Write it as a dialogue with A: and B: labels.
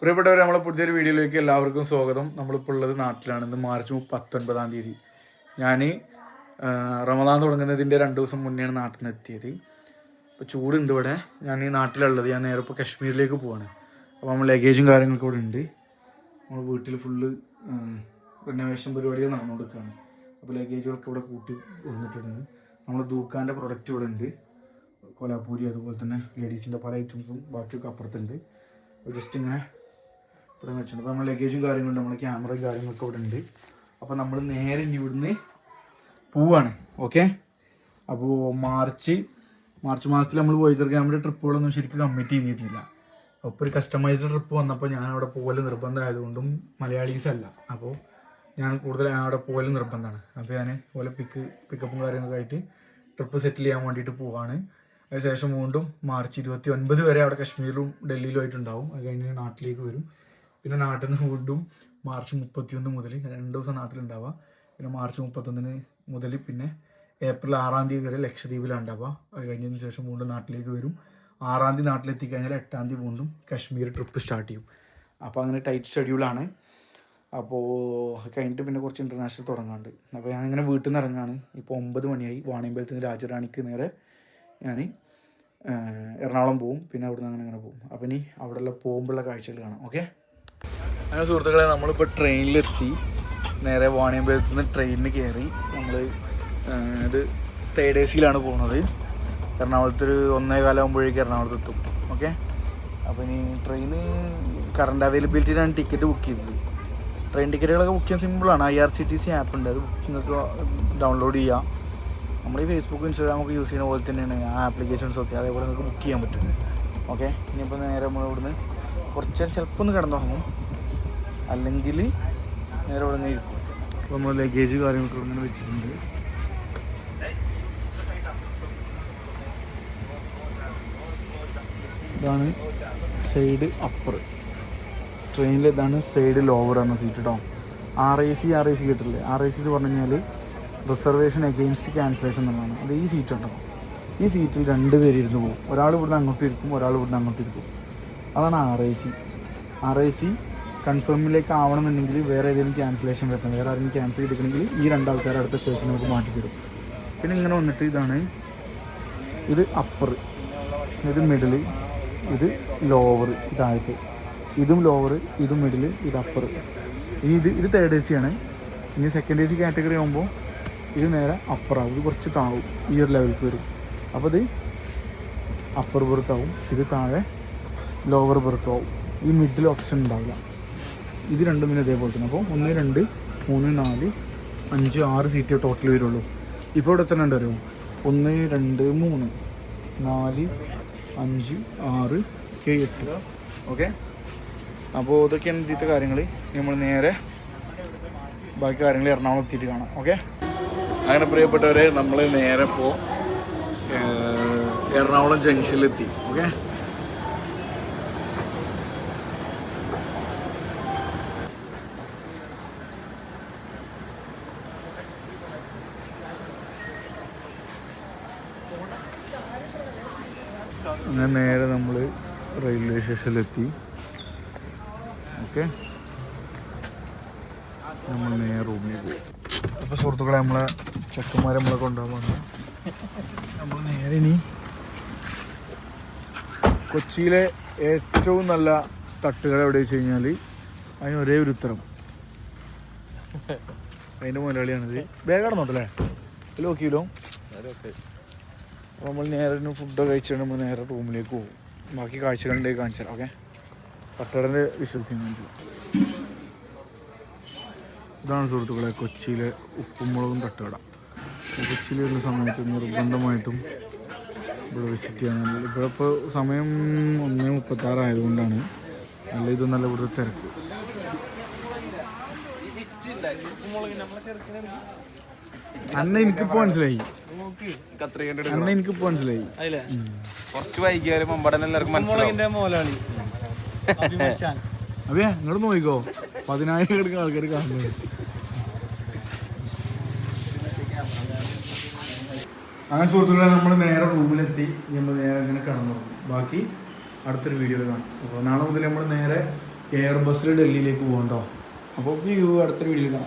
A: പ്രിയപ്പെട്ടവർ നമ്മളെ പുതിയൊരു വീഡിയോയിലേക്ക് എല്ലാവർക്കും സ്വാഗതം. നമ്മളിപ്പോൾ ഉള്ളത് നാട്ടിലാണ്. ഇന്ന് മാർച്ച് പത്തൊൻപതാം തീയതി. ഞാൻ റമദാൻ തുടങ്ങുന്നതിന്റെ രണ്ട് ദിവസം മുന്നെയാണ് നാട്ടിൽ നിന്ന് എത്തിയത്. ഇപ്പോൾ ചൂടുണ്ട് ഇവിടെ. ഞാൻ ഈ നാട്ടിലുള്ളത്. ഞാൻ നേരെ ഇപ്പോൾ കശ്മീരിലേക്ക് പോവാണ്. അപ്പോൾ നമ്മൾ ലഗേജും കാര്യങ്ങളൊക്കെ ഇവിടെ ഉണ്ട്. നമ്മൾ വീട്ടിൽ ഫുള്ള് റിനോവേഷൻ പരിപാടികൾ നടന്നുകൊടുക്കുകയാണ് അപ്പോൾ ലഗേജുകളൊക്കെ ഇവിടെ കൂട്ടി വന്നിട്ടുണ്ട്. നമ്മൾ ദൂക്കാന്റെ പ്രൊഡക്റ്റ് ഇവിടെ ഉണ്ട്. കൊലാപ്പൂരി അതുപോലെ തന്നെ ലേഡീസിന്റെ പല ഐറ്റംസും ബാക്കിയൊക്കെ അപ്പുറത്തുണ്ട്. ജസ്റ്റ് ഇങ്ങനെ ഇവിടെ വെച്ചിട്ടുണ്ട്. അപ്പോൾ നമ്മൾ ലഗേജും കാര്യങ്ങളുണ്ട് നമ്മൾ ക്യാമറയും കാര്യങ്ങളൊക്കെ ഇവിടെ ഉണ്ട്. അപ്പോൾ നമ്മൾ നേരെ ഇനി ഇവിടുന്ന് പോവാണ്. ഓക്കെ അപ്പോൾ മാർച്ച് മാർച്ച് മാസത്തിൽ നമ്മൾ പോയി നമ്മുടെ ട്രിപ്പുകളൊന്നും ശരിക്കും കമ്മിറ്റ് ചെയ്തിരുന്നില്ല. അപ്പോൾ ഒരു കസ്റ്റമൈസ്ഡ് ട്രിപ്പ് വന്നപ്പോൾ ഞാൻ അവിടെ പോകൽ നിർബന്ധമായതുകൊണ്ടും മലയാളീസ് അല്ല. അപ്പോൾ ഞാൻ കൂടുതൽ അവിടെ പോകൽ നിർബന്ധമാണ്. അപ്പോൾ ഞാൻ പോലെ പിക്ക് പിക്കപ്പും കാര്യങ്ങളൊക്കെ ആയിട്ട് ട്രിപ്പ് സെറ്റിൽ ചെയ്യാൻ വേണ്ടിയിട്ട് പോവാണ്. അതിനുശേഷം വീണ്ടും മാർച്ച് ഇരുപത്തി ഒൻപത് വരെ അവിടെ കാശ്മീരിലും ഡൽഹിയിലും ആയിട്ടുണ്ടാവും. അത് കഴിഞ്ഞ് നാട്ടിലേക്ക് വരും. പിന്നെ നാട്ടിൽ നിന്ന് വീണ്ടും മാർച്ച് മുപ്പത്തിയൊന്ന് മുതൽ രണ്ട് ദിവസം നാട്ടിലുണ്ടാവുക. പിന്നെ മാർച്ച് മുപ്പത്തൊന്നിന് മുതൽ പിന്നെ ഏപ്രിൽ ആറാം തീയതി വരെ ലക്ഷദ്വീപിലാണ് ഉണ്ടാവുക. അത് കഴിഞ്ഞതിന് ശേഷം വീണ്ടും നാട്ടിലേക്ക് വരും. ആറാം തീയതി നാട്ടിലെത്തി കഴിഞ്ഞാൽ എട്ടാം തീയതി വീണ്ടും കാശ്മീർ ട്രിപ്പ് സ്റ്റാർട്ട് ചെയ്യും. അപ്പോൾ അങ്ങനെ ടൈറ്റ് ഷെഡ്യൂളാണ് അപ്പോൾ കഴിഞ്ഞിട്ട് പിന്നെ കുറച്ച് ഇന്റർനാഷണൽ തുടങ്ങാണ്ട് അപ്പോൾ ഞാൻ ഇങ്ങനെ വീട്ടിൽ നിന്ന് ഇറങ്ങാണ്. ഇപ്പോൾ ഒമ്പത് മണിയായി. വാണിയമ്പലത്തിൽ നിന്ന് രാജറാണിക്ക് നേരെ ഞാൻ എറണാകുളം പോവും. പിന്നെ അവിടുന്ന് അങ്ങനെ അങ്ങനെ പോവും. അപ്പം ഇനി അവിടെയുള്ള പോകുമ്പോഴുള്ള കാഴ്ചകൾ കാണാം. ഓക്കെ അങ്ങനെ സുഹൃത്തുക്കളെ നമ്മളിപ്പോൾ ട്രെയിനിലെത്തി നേരെ വാണിയമ്പലത്തിൽ നിന്ന് ട്രെയിനിന് കയറി നമ്മൾ ഇത് തേർഡ് എ സിയിലാണ് പോകുന്നത് എറണാകുളത്ത് ഒരു ഒന്നേ കാലമാകുമ്പോഴേക്കും എറണാകുളത്ത് എത്തും. ഓക്കെ അപ്പോൾ ഇനി ട്രെയിന് കറണ്ട് അവൈലബിലിറ്റിയിലാണ് ടിക്കറ്റ് ബുക്ക് ചെയ്തത്. ട്രെയിൻ ടിക്കറ്റുകളൊക്കെ ബുക്ക് ചെയ്യാൻ സിമ്പിളാണ് I R C T C app ഉണ്ട്. അത് നിങ്ങൾക്ക് ഡൗൺലോഡ് ചെയ്യാം. നമ്മൾ ഈ ഫേസ്ബുക്ക് ഇൻസ്റ്റാഗ്രാം ഒക്കെ യൂസ് ചെയ്യുന്ന പോലെ തന്നെയാണ് ആ ആപ്ലിക്കേഷൻസ് ഒക്കെ. അതേപോലെ നിങ്ങൾക്ക് ബുക്ക് ചെയ്യാൻ പറ്റും. ഓക്കെ ഇനിയിപ്പോൾ നേരെ നമ്മൾ ഇവിടുന്ന് കുറച്ച് ചിലപ്പോൾ ഒന്ന് കിടന്നുറങ്ങും. അല്ലെങ്കിൽ നേരെ ഇവിടെ നിന്ന് ഇരിക്കും. നമ്മൾ ലഗേജ് കാര്യങ്ങളൊക്കെ അങ്ങനെ വെച്ചിട്ടുണ്ട്. ഇതാണ് സൈഡ് അപ്പർ ട്രെയിനിൽ ഇതാണ് സൈഡ് ലോവർ എന്ന സീറ്റ് കേട്ടോ R I C R I C കേട്ടില്ലേ ആർ ഐ സി എന്ന് പറഞ്ഞു കഴിഞ്ഞാൽ റിസർവേഷൻ അഗെയിൻസ്റ്റ് ക്യാൻസലേഷൻ എന്നാണ്. അത് ഈ സീറ്റ് ഉണ്ടോ ഈ സീറ്റിൽ രണ്ട് പേര് ഇരുന്ന് പോകും. ഒരാൾ ഇവിടുന്ന് അങ്ങോട്ട് ഇരിക്കും ഒരാൾ ഇവിടുന്ന് അങ്ങോട്ട് ഇരിക്കും. അതാണ് R I C R I C കൺഫേമിലേക്ക് ആവണമെന്നുണ്ടെങ്കിൽ വേറെ ഏതെങ്കിലും ക്യാൻസലേഷൻ വരണം വേറെ ആരെങ്കിലും ക്യാൻസൽ ചെയ്തിട്ടുണ്ടെങ്കിൽ ഈ രണ്ടാൾക്കാർ അടുത്ത സ്റ്റേഷൻ നമുക്ക് മാറ്റി തരും പിന്നെ ഇങ്ങനെ വന്നിട്ട് ഇതാണ് ഇത് അപ്പർ ഇത് മിഡിൽ ഇത് ലോവർ ഇതായിട്ട്. ഇതും ലോവർ ഇതും മിഡിൽ ഇത് അപ്പർ ഇനി ഇത് ഇത് തേർഡ് എ സി ആണ്. ഇനി സെക്കൻഡ് എ സി കാറ്റഗറി ആകുമ്പോൾ ഇത് നേരെ അപ്പറാവും ഇത് കുറച്ച് താവും. ഈ ഒരു ലെവലിൽ വരും. അപ്പോൾ ഇത് അപ്പർ ബെർത്താവും ഇത് താഴെ ലോവർ ബെർത്താവും ഈ മിഡിൽ ഓപ്ഷൻ ഉണ്ടാവില്ല. ഇത് രണ്ടും പിന്നെ ഇതേപോലെ തന്നെ. അപ്പോൾ ഒന്ന് രണ്ട് മൂന്ന് നാല് അഞ്ച് ആറ് സീറ്റ് ടോട്ടൽ വരുള്ളൂ. ഇപ്പോൾ ഇവിടെ എത്ര ഉണ്ട് ഒന്ന് രണ്ട് മൂന്ന് നാല് അഞ്ച് ആറ് ഏഴ് എട്ട്. ഓക്കെ? അപ്പോൾ ഇതൊക്കെയാണ് ഇതിന്റെ കാര്യങ്ങൾ നമ്മൾ നേരെ ബാക്കി കാര്യങ്ങൾ എറണാകുളം എത്തിയിട്ട് കാണാം. ഓക്കെ? അങ്ങനെ പ്രിയപ്പെട്ടവരെ നമ്മൾ നേരെ ഇപ്പോൾ എറണാകുളം ജംഗ്ഷനിലെത്തി ഓക്കെ? അങ്ങനെ നേരെ നമ്മൾ റെയിൽവേ സ്റ്റേഷനിലെത്തി ഓക്കെ നമ്മൾ നേരെ റൂമിൽ പോയി. അപ്പോൾ സുഹൃത്തുക്കളെ നമ്മളെ ചെക്കന്മാരെ നമ്മളെ കൊണ്ടുപോകാൻ വന്നു. നമ്മൾ നേരെ ഇനി കൊച്ചിയിലെ ഏറ്റവും നല്ല തട്ടുകട എവിടെ വെച്ച് കഴിഞ്ഞാൽ അതിന് ഒരേ ഒരു ഉത്തരം. അതിന്റെ മുതലാളിയാണിത്. വേഗം നോട്ടല്ലേ ഹലോ കിലോ അപ്പോൾ നമ്മൾ നേരെ ഫുഡ് കഴിച്ചിട്ട് നമ്മൾ നേരെ റൂമിലേക്ക് പോകും. ബാക്കി കാഴ്ചകളിലേക്ക് കാണിച്ചു തരാം ഓക്കെ? പട്ടടന്റെ വിശ്വസിക്കുന്നു. ഇതാണ് സുഹൃത്തുക്കളെ കൊച്ചിയിലെ ഉപ്പും മുളകും തട്ടുകട കൊച്ചിയിൽ വരുന്ന സമയത്ത് നിർബന്ധമായിട്ടും ഇവിടെ വിസിറ്റ് ചെയ്യാൻ ഇവിടെ ഇപ്പോൾ സമയം ഒന്ന് മുപ്പത്താറ് ആയതുകൊണ്ടാണ്. നല്ല ഇത് നല്ല ഇവിടുത്തെ തിരക്ക്. അന്ന് എനിക്ക് മനസ്സിലായി. അന്ന എനിക്കിപ്പോ മനസ്സിലായി.
B: കുറച്ച് വൈകിയാലും മമ്പടൻ എല്ലാവർക്കും മനസ്സിലാവും.
C: മോലാളി.
A: അതെ ഇങ്ങോട്ട് നോക്കിക്കോ. പതിനായിരം കിടക്കുന്ന ആൾക്കാർ കാണുന്നത്. അങ്ങനെ സുഹൃത്തുക്കളെ നമ്മൾ നേരെ റൂമിലെത്തി. നമ്മൾ നേരെ ഇങ്ങനെ കടന്നു. ബാക്കി അടുത്തൊരു വീഡിയോ കാണാം. അപ്പോൾ നാളെ മുതൽ നമ്മൾ നേരെ എയർ ബസ്സിൽ ഡൽഹിയിലേക്ക് പോകണ്ടോ അപ്പോൾ വ്യൂ അടുത്തൊരു വീഡിയോ കാണാം.